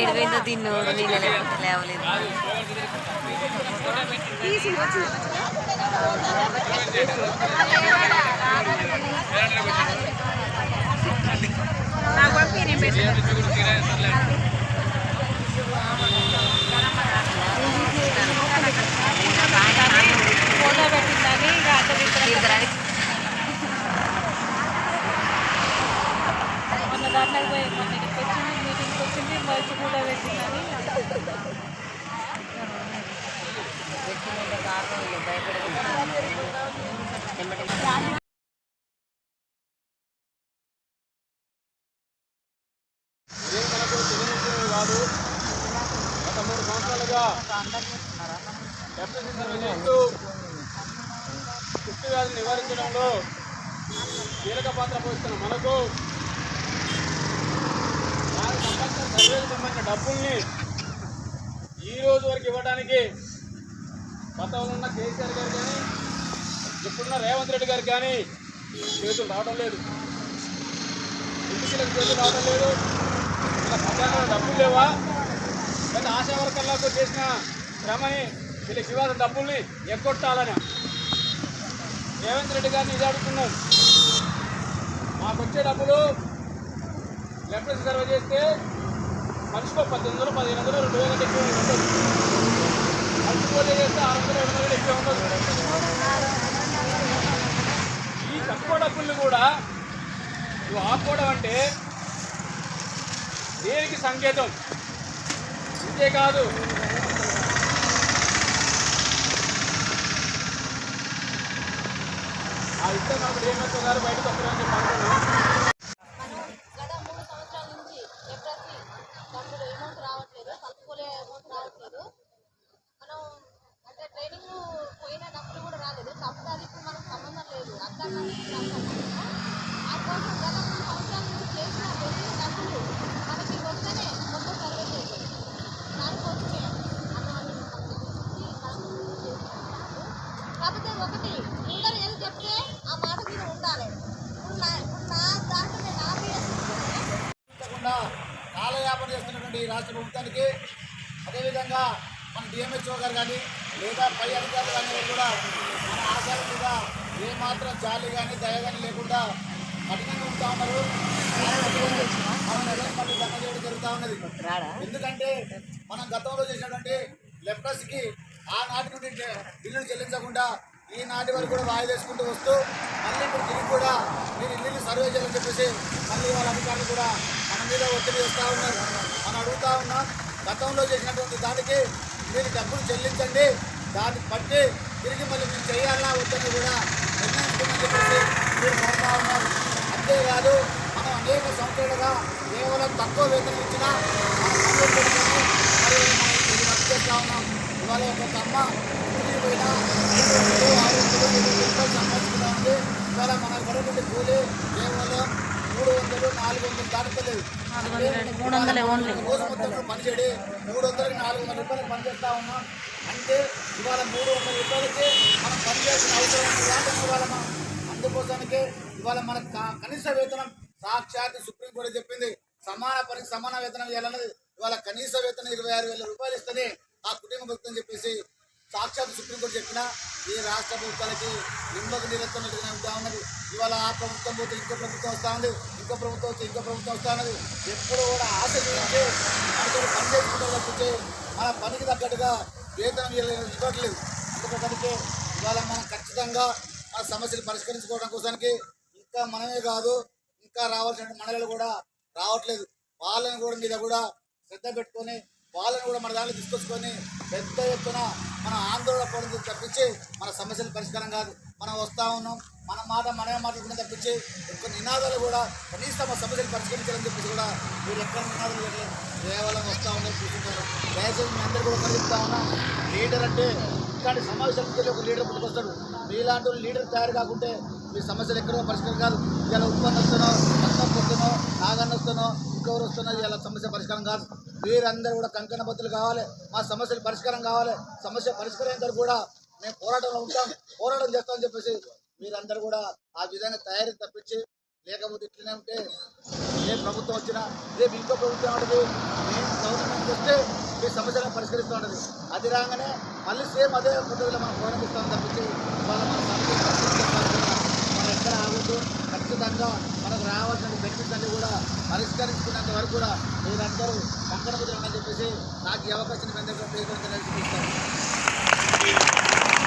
ఎడిపోయిందో తిన్ను నీళ్ళు లేవలేదు. నాకు పంపి నేను పెట్టాను ఫోటో పెట్టిందని కాదు గత మూడు సంవత్సరాలుగా డెప్యూటీ వ్యాధిని నివారించడంలో కీలక పాత్ర పోషిస్తున్న మనకు దానికి సంబంధించిన డబ్బుల్ని ఈ రోజు వరకు ఇవ్వడానికి గతంలో ఉన్న కేసీఆర్ గారు కానీ ఇప్పుడున్న రేవంత్ రెడ్డి గారు కానీ చేతులు రావడం లేదు. ఎన్నికలకు చేతులు రావడం లేదు. ఇలా డబ్బులు లేవా? లేదా ఆశా వర్కర్లకు చేసిన శ్రమని వీళ్ళకి ఇవ్వాల్సిన డబ్బుల్ని ఎగ్గొట్టాలని. రేవంత్ రెడ్డి గారిని ఇది అడుగుతున్నాం. మాకు వచ్చే డబ్బులు లెఫ్ట్ సర్వ్ చేస్తే మనిషికి పద్దెనిమిది వందలు పదిహేను వందలు రెండు వేల ఎక్కువ ఉంటుంది మనిషి మనిషికి చేస్తే ఆరు వందలు ఏడు వందలు ఎక్కువ ఉంటుంది ఈ తక్కువ డబ్బుల్ని కూడా నువ్వు ఆపుకోవడం అంటే దేనికి సంకేతం? ఇంతే కాదు ఆ ఇద్దరు నాకు ఏమవుతున్నారు గారు బయటకు వస్తారని చెప్పి అనుకున్నాను గత మూడు సంవత్సరాల నుంచి ఎప్పుడైతే డబ్బులు అమౌంట్ రావట్లేదు కలుపుకోలే అమౌంట్ రావట్లేదు మనం అంటే ట్రైనింగ్ పోయిన డబ్బులు కూడా రాలేదు కాకపోతే అది ఇప్పుడు మనకు సంబంధం లేదు అక్కడ ఆ కోసం గత మూడు సంవత్సరాల నుంచి చేసిన వెళ్ళిన డబ్బులు మనకి వస్తేనే కొత్త సర్వే చేసేది దానికోసమే అన్నవాళ్ళు కాకపోతే ఒకటి లీడర్ ఏది చెప్తే ఆ మాట మీద ఉండాలి ఇప్పుడు నా ఇప్పుడు నా దాంట్లో నేను ఆపి తప్పకుండా కాలయాపన చేస్తున్నటువంటి ఈ రాష్ట్ర ప్రభుత్వానికి. అదేవిధంగా మన డిఎంహెచ్ఓ గారు కానీ లేదా పై అధికారులు కానీ కూడా మన ఆశాల మీద ఏమాత్రం జాలి కానీ దయ కానీ లేకుండా కఠినంగా ఉంటా ఉన్నారు. మన నిజం మళ్ళీ దండ చేయడం జరుగుతూ ఉన్నది. ఎందుకంటే మనం గతంలో చేసినటువంటి లెప్రస్కి ఆనాటి నుండి బిల్లులు చెల్లించకుండా ఈనాటి వరకు కూడా వాయిదా వేసుకుంటూ వస్తూ మళ్ళీ ఇప్పుడు తిరిగి కూడా మీరు ఇల్లు సర్వే చేయాలని చెప్పేసి మళ్ళీ వాళ్ళ అధికారులు కూడా మీద ఒత్తిడి చేస్తూ ఉన్నారు. అని అడుగుతా ఉన్నాం గతంలో చేసినటువంటి దానికి మీరు డబ్బులు చెల్లించండి దాన్ని బట్టి తిరిగి మళ్ళీ మేము చేయాలా వద్దని కూడా నిర్ణయించుకోమని చెప్పేసి మీరు కోరుతా ఉన్నారు. అంతేకాదు మనం అనేక సంవత్సరాలుగా కేవలం తక్కువ వేతనం ఇచ్చినా రద్దు చేస్తా ఉన్నాం. ఇవాళ ఒక అమ్మ కూలి పోయినా ఐదు వందలు ఆరు వందలు ఎనిమిది రూపాయలు సంపాదించుకుంటా ఉంది. ఇవాళ మన పడేటువంటి కూలి కేవలం మూడు వందలు నాలుగు వందలు దాటుతలేదు. మూడు వందలే రోజు మొత్తం పనిచేయడి మూడు వందలకి నాలుగు వందల రూపాయలు పనిచేస్తా ఉన్నాం. అంటే ఇవాళ మూడు వందల రూపాయలకి మనం పనిచేయాల్సిన అవసరం కాబట్టి ఇవాళ మనం అందుకోసానికి ఇవాళ మన కనీస వేతనం సాక్షాత్ సుప్రీంకోర్టు చెప్పింది. సమాన పనికి సమాన వేతనం ఇవ్వాలన్నది. ఇవాళ కనీస వేతనం ఇరవై ఆరు వేల రూపాయలు ఇస్తేనే ఆ కుటుంబ భక్తం చెప్పేసి సాక్షాత్ సుప్రీంకోర్టు చెప్పిన ఈ రాష్ట్ర ప్రభుత్వాలకి నిమ్మకు నీరెత్తున్నట్టుగానే ఉంటా ఉన్నది. ఇవాళ ఆ ప్రభుత్వం పోతే ఇంకో ప్రభుత్వం వస్తూ ఉంది. ఇంకో ప్రభుత్వం వస్తే ఇంకో ప్రభుత్వం వస్తూ ఉన్నది ఎప్పుడు కూడా ఆశ చూపించి మనతో పని చేసుకుంటూ తప్పితే మన పనికి తగ్గట్టుగా వేతనం ఇవ్వట్లేదు. అందుకోసానికి ఇవాళ మనం ఖచ్చితంగా ఆ సమస్యలు పరిష్కరించుకోవడం కోసానికి ఇంకా మనమే కాదు ఇంకా రావాల్సిన మండలాలు కూడా రావట్లేదు. వాళ్ళని కూడా మీద కూడా శ్రద్ధ పెట్టుకొని వాళ్ళని కూడా మన దాంట్లో తీసుకొచ్చుకొని పెద్ద ఎత్తున మన ఆందోళన పడుతుంది తప్పించి మన సమస్యలు పరిష్కారం కాదు. మనం వస్తా ఉన్నాం. మన మాట మనమే మాట్లాడుకుని తప్పించి ఎక్కువ నినాదాలు కూడా కనీసం మా సమస్యలు పరిష్కరించాలని చెప్పేసి కూడా మీరు ఎక్కడ నినాదాలు పెట్టలేదు కేవలం వస్తూ ఉన్నారు చూస్తున్నారు. దయచేసి మీ అందరూ కూడా కలిగిస్తా ఉన్నాం లీడర్ అంటే ఇట్లాంటి సమావేశాలకు ఒక లీడర్ పుట్టుకొస్తాడు మీలాంటి లీడర్ తయారు కాకుంటే మీ సమస్యలు ఎక్కడో పరిష్కారం కాదు. ఇలా ఉత్పన్న వస్తున్నో రక్తం వస్తానో నాగన్న వస్తున్నో ఇంకెవరు వస్తున్నది ఇలా సమస్య పరిష్కారం కాదు. మీరందరూ కూడా కంకణ బద్దులు కావాలి. మా సమస్యలు పరిష్కారం కావాలి. సమస్య పరిష్కారం కూడా మేము పోరాటంలో ఉంటాం. పోరాటం చేస్తామని చెప్పేసి మీరందరూ కూడా ఆ విధంగా తయారీ తప్పించి లేకపోతే ఇట్లనే ఉంటే ఏ ప్రభుత్వం వచ్చినా రేపు ఇంకో ప్రభుత్వం ఉంటుంది మేము గవర్నమెంట్ వస్తే మీ సమస్యలను పరిష్కరిస్తూ ఉంటుంది. అది రాగానే మళ్ళీ సేమ్ అదే పద్ధతిలో మనం పోరాడిస్తాం తప్పించి వాళ్ళ మన మనం ఎక్కడ ఖచ్చితంగా మనకు రావాల్సిన బెనిఫిట్స్ అన్ని కూడా పరిష్కరించుకున్నంత వరకు కూడా మీరందరూ పక్కన కుదరమని చెప్పేసి నాకు ఈ అవకాశం మీ అందరికీ ఉపయోగించాలని Thank you.